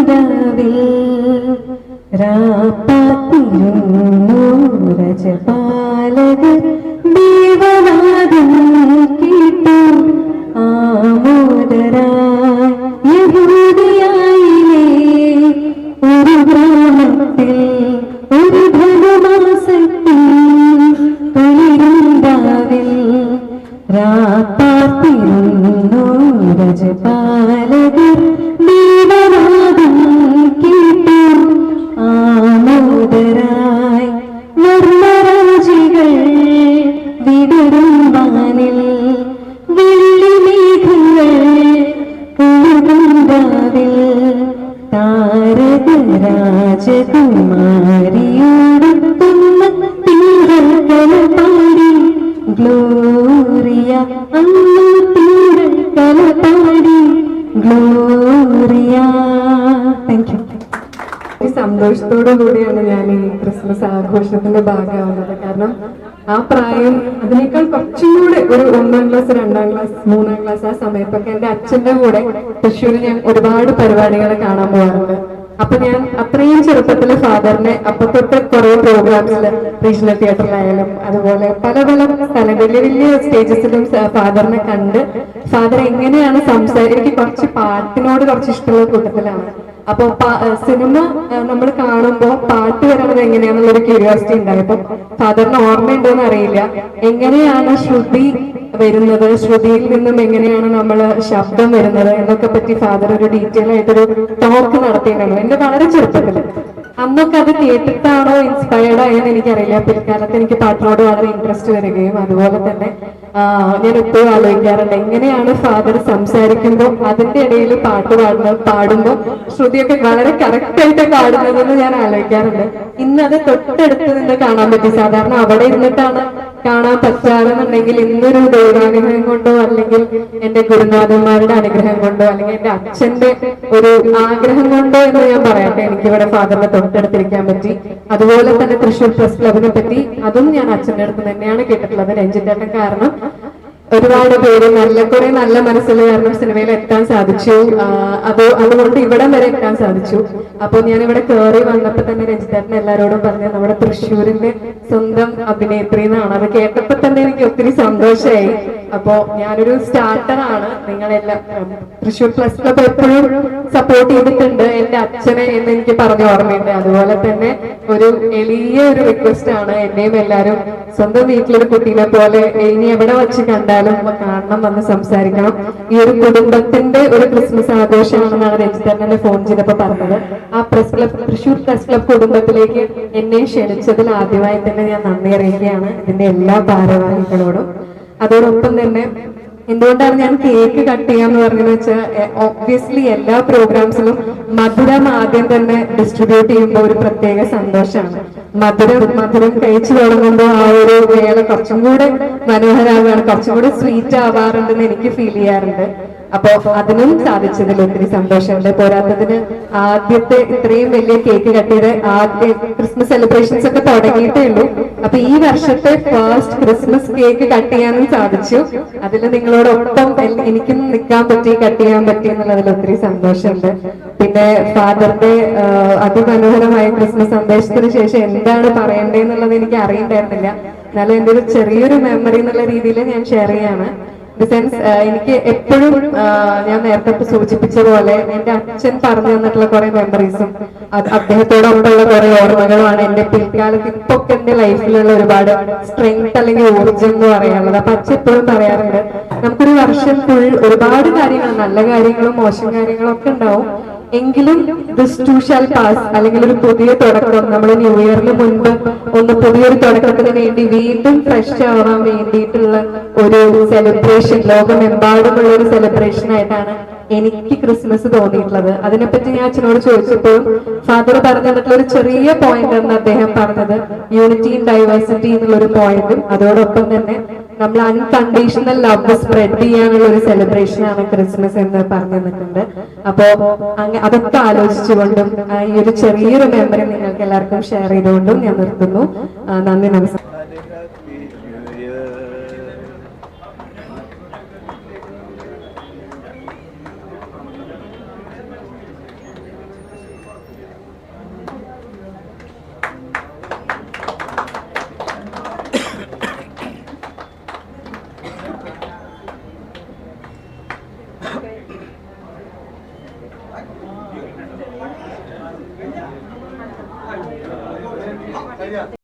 നിലവിൽ രാപ്പാത്തിരുന്നു രജപാലക ദേവനാഥൻ കേട്ടു ആമോദരായ യഹൂദിയായിലേ ഒരു ഗ്രാമത്തിൽ ഒരു ധനുമാസത്തിൽ തൊഴിലുണ്ടാവിൽ രാപ്പാത്തിരുന്നു രജപാല രാജകുമാരിയോടൊത്തുന്ന കൂടിയാണ് ഞാൻ ഈ ക്രിസ്മസ് ആഘോഷത്തിന്റെ ഭാഗമാവുന്നത് കാരണം ആ പ്രായം അതിനേക്കാൾ കുറച്ചും കൂടെ ഒരു ഒന്നാം ക്ലാസ് രണ്ടാം ക്ലാസ് മൂന്നാം ക്ലാസ് ആ സമയത്തൊക്കെ എന്റെ അച്ഛന്റെ കൂടെ തൃശ്ശൂരിൽ ഞാൻ ഒരുപാട് പരിപാടികൾ കാണാൻ പോകാറുണ്ട് അപ്പൊ ഞാൻ അത്രയും ചെറുപ്പത്തിൽ ഫാദറിനെ അപ്പൊ തൊട്ട് കുറെ പ്രോഗ്രാംസിൽ റീജിയണൽ തിയേറ്ററിലായാലും അതുപോലെ പല പല സ്ഥലം വലിയ വലിയ സ്റ്റേജസിലും ഫാദറിനെ കണ്ട്. ഫാദർ എങ്ങനെയാണ് സംസാരിക്കുക എനിക്ക് കുറച്ച് പാട്ടിനോട് കുറച്ച് ഇഷ്ടമുള്ള കൂട്ടത്തിലാണ്. അപ്പൊ സിനിമ നമ്മൾ കാണുമ്പോൾ പാട്ട് വരുന്നത് എങ്ങനെയാണെന്നുള്ള ഒരു ക്യൂരിയോസിറ്റി ഉണ്ടായി. അപ്പൊ ഫാദറിന് ഓർമ്മയുണ്ടോന്ന് അറിയില്ല. എങ്ങനെയാണ് ശ്രുതി വരുന്നത്? ശ്രുതിയിൽ നിന്നും എങ്ങനെയാണ് നമ്മൾ ശബ്ദം വരുന്നത്? എന്നൊക്കെ പറ്റി ഫാദർ ഒരു ഡീറ്റെയിൽ ആയിട്ടൊരു ടോക്ക് നടത്തിയിരുന്നു എന്റെ വളരെ ചെറുപ്പത്തിൽ അന്നൊക്കെ അത് കേട്ടിട്ടാണോ ഇൻസ്പയർഡ് ആയെന്ന് എനിക്കറിയില്ല. പിൽക്കാലത്ത് എനിക്ക് പാട്ടിനോട് വളരെ ഇൻട്രസ്റ്റ് വരികയും അതുപോലെ തന്നെ ഞാൻ എപ്പോഴും ആലോചിക്കാറുണ്ട്. എങ്ങനെയാണ് ഫാദർ സംസാരിക്കുമ്പോൾ അതിന്റെ ഇടയിൽ പാട്ട് പാടുന്നത് പാടുമ്പോൾ ശ്രുതിയൊക്കെ വളരെ കറക്റ്റ് ആയിട്ട് പാടുന്നതെന്ന് ഞാൻ ആലോചിക്കാറുണ്ട്. ഇന്ന് അത് തൊട്ടടുത്ത് നിന്ന് കാണാൻ പറ്റി. സാധാരണ അവിടെ ഇരുന്നിട്ടാണ് കാണാൻ പറ്റാറെന്നുണ്ടെങ്കിൽ ഇന്നൊരു ദൈവാനുഗ്രഹം കൊണ്ടോ അല്ലെങ്കിൽ എന്റെ ഗുരുനാഥന്മാരുടെ അനുഗ്രഹം കൊണ്ടോ അല്ലെങ്കിൽ എന്റെ അച്ഛന്റെ ഒരു ആഗ്രഹം കൊണ്ടോ എന്ന് ഞാൻ പറയട്ടെ. എനിക്ക് ഇവിടെ ഫാദറിനെ തൊട്ടടുത്തിരിക്കാൻ പറ്റി. അതുപോലെ തന്നെ തൃശ്ശൂർ പ്രസ് ക്ലബിനെ പറ്റി അതും ഞാൻ അച്ഛന്റെ അടുത്ത് തന്നെയാണ് കേട്ടിട്ടുള്ളത്. രഞ്ജിത്തേട്ടൻ കാരണം ഒരുപാട് പേര് നല്ല കുറെ നല്ല മനസ്സുള്ള കാരണം സിനിമയിൽ എത്താൻ സാധിച്ചു. അത് അതുകൊണ്ട് ഇവിടം വരെ എത്താൻ സാധിച്ചു. അപ്പോൾ ഞാൻ ഇവിടെ കയറി വന്നപ്പോൾ തന്നെ രഞ്ജിത്തേട്ടൻ എല്ലാരോടും പറഞ്ഞു നമ്മുടെ തൃശ്ശൂരിന്റെ സ്വന്തം അഭിനേത്രി എന്നാണ്. അത് കേട്ടപ്പോ തന്നെ എനിക്ക് ഒത്തിരി സന്തോഷമായി അപ്പോ ഞാനൊരു സ്റ്റാർട്ടറാണ്. നിങ്ങളെല്ലാം തൃശ്ശൂർ പ്ലസ് ക്ലബ് എപ്പോഴും സപ്പോർട്ട് ചെയ്തിട്ടുണ്ട് എന്റെ അച്ഛനെ എന്ന് എനിക്ക് പറഞ്ഞു ഓർമ്മയുണ്ട്. അതുപോലെ തന്നെ ഒരു എളിയ ഒരു റിക്വസ്റ്റ് ആണ് എന്നെയും എല്ലാരും സ്വന്തം വീട്ടിലൊരു കുട്ടീനെ പോലെ ഇനി എവിടെ വെച്ച് കണ്ടാലും കാണണം വന്ന് സംസാരിക്കണം. ഈ ഒരു കുടുംബത്തിന്റെ ഒരു ക്രിസ്മസ് ആഘോഷമാണെന്നാണ് രഞ്ജിതന്നെ ഫോൺ ചെയ്തപ്പോ പറഞ്ഞത്. ആ press club Thrissur press club കുടുംബത്തിലേക്ക് എന്നെ ക്ഷണിച്ചതിൽ ആദ്യമായി തന്നെ ഞാൻ നന്ദി അറിയുകയാണ് ഇതിന്റെ എല്ലാ ഭാരവാഹികളോടും. അതോടൊപ്പം തന്നെ എന്തുകൊണ്ടാണ് ഞാൻ കേക്ക് കട്ട് ചെയ്യാന്ന് പറഞ്ഞത് വെച്ചാൽ ഒബ്വിയസ്ലി എല്ലാ പ്രോഗ്രാംസിലും മധുരം ആദ്യം തന്നെ ഡിസ്ട്രിബ്യൂട്ട് ചെയ്യുമ്പോൾ ഒരു പ്രത്യേക സന്തോഷമാണ് മധുരം മധുരം കഴിച്ചു തുടങ്ങുമ്പോൾ ആ ഒരു വേള കുറച്ചും കൂടെ മനോഹരമാകാണ് കുറച്ചും കൂടെ സ്വീറ്റ് ആവാറുണ്ടെന്ന് എനിക്ക് ഫീൽ ചെയ്യാറുണ്ട്. അപ്പോ അതിനും സാധിച്ചതിൽ ഒത്തിരി സന്തോഷമുണ്ട് പോരാത്തതിന് ആദ്യത്തെ ഇത്രയും വലിയ കേക്ക് കട്ടിയത് ആദ്യ ക്രിസ്മസ് സെലിബ്രേഷൻസ് ഒക്കെ തുടങ്ങിയിട്ടേ ഉള്ളൂ. അപ്പൊ ഈ വർഷത്തെ ഫസ്റ്റ് ക്രിസ്മസ് കേക്ക് കട്ട് ചെയ്യാനും സാധിച്ചു. അതിൽ നിങ്ങളോടൊപ്പം എനിക്കും നിൽക്കാൻ പറ്റി കട്ട് ചെയ്യാൻ പറ്റി എന്നുള്ളതിൽ ഒത്തിരി സന്തോഷമുണ്ട്. പിന്നെ ഫാദറിന്റെ അതിമനോഹരമായ ക്രിസ്മസ് സന്ദേശത്തിന് ശേഷം എന്താണ് പറയേണ്ടതെന്നുള്ളത് എനിക്ക് അറിയണ്ടായിരുന്നില്ല. എന്നാലും എന്റെ ഒരു ചെറിയൊരു മെമ്മറി എന്നുള്ള രീതിയിൽ ഞാൻ ഷെയർ ചെയ്യാണ്. സെൻസ് എനിക്ക് എപ്പോഴും ഞാൻ നേരത്തെ സൂചിപ്പിച്ച പോലെ എന്റെ അച്ഛൻ പറഞ്ഞു തന്നിട്ടുള്ള കുറെ മെമ്മറീസും അദ്ദേഹത്തോടൊപ്പമുള്ള കുറെ ഓർമ്മകളുമാണ് എന്റെ പിൽക്കാലത്ത് ഇപ്പൊ ഒക്കെ എന്റെ ലൈഫിലുള്ള ഒരുപാട് സ്ട്രെങ്ത് അല്ലെങ്കിൽ ഊർജം എന്ന് പറയാനുള്ളത്. അപ്പൊ അച്ഛൻ എപ്പോഴും പറയാറുണ്ട് നമുക്കൊരു വർഷം ഫുൾ ഒരുപാട് കാര്യങ്ങൾ നല്ല കാര്യങ്ങളും മോശം കാര്യങ്ങളും ഒക്കെ ഉണ്ടാവും. എങ്കിലും ദിസ് ടു ഷാൽ പാസ് അല്ലെങ്കിൽ ഒരു പുതിയ തുടക്കം. നമ്മൾ ന്യൂ ഇയറിന് മുൻപ് ഒന്ന് പുതിയൊരു തുടക്കത്തിന് വേണ്ടി വീണ്ടും ഫ്രഷ് ആവാൻ വേണ്ടിയിട്ടുള്ള ഒരു സെലിബ്രേഷൻ ലോകമെമ്പാടുമുള്ള ഒരു സെലിബ്രേഷൻ ആയിട്ടാണ് എനിക്ക് ക്രിസ്മസ് തോന്നിയിട്ടുള്ളത്. അതിനെപ്പറ്റി ഞാൻ അച്ഛനോട് ചോദിച്ചപ്പോൾ ഫാദർ പറഞ്ഞിട്ടുള്ള ഒരു ചെറിയ പോയിന്റ് എന്ന് അദ്ദേഹം പറഞ്ഞത്. യൂണിറ്റി ഇൻ ഡൈവേഴ്സിറ്റി എന്നുള്ള ഒരു പോയിന്റും അതോടൊപ്പം തന്നെ നമ്മൾ അൺകണ്ടീഷണൽ ലവ് സ്പ്രെഡ് ചെയ്യാനുള്ള ഒരു സെലിബ്രേഷൻ ആണ് ക്രിസ്മസ് എന്ന് പറഞ്ഞു തന്നിട്ടുണ്ട്. അപ്പോ അതൊക്കെ ആലോചിച്ചുകൊണ്ടും ഈ ഒരു ചെറിയൊരു മെമ്മറി നിങ്ങൾക്ക് എല്ലാവർക്കും ഷെയർ ചെയ്തുകൊണ്ടും ഞാൻ നിർത്തുന്നു. നന്ദി നമസ്കാരം. Natalia.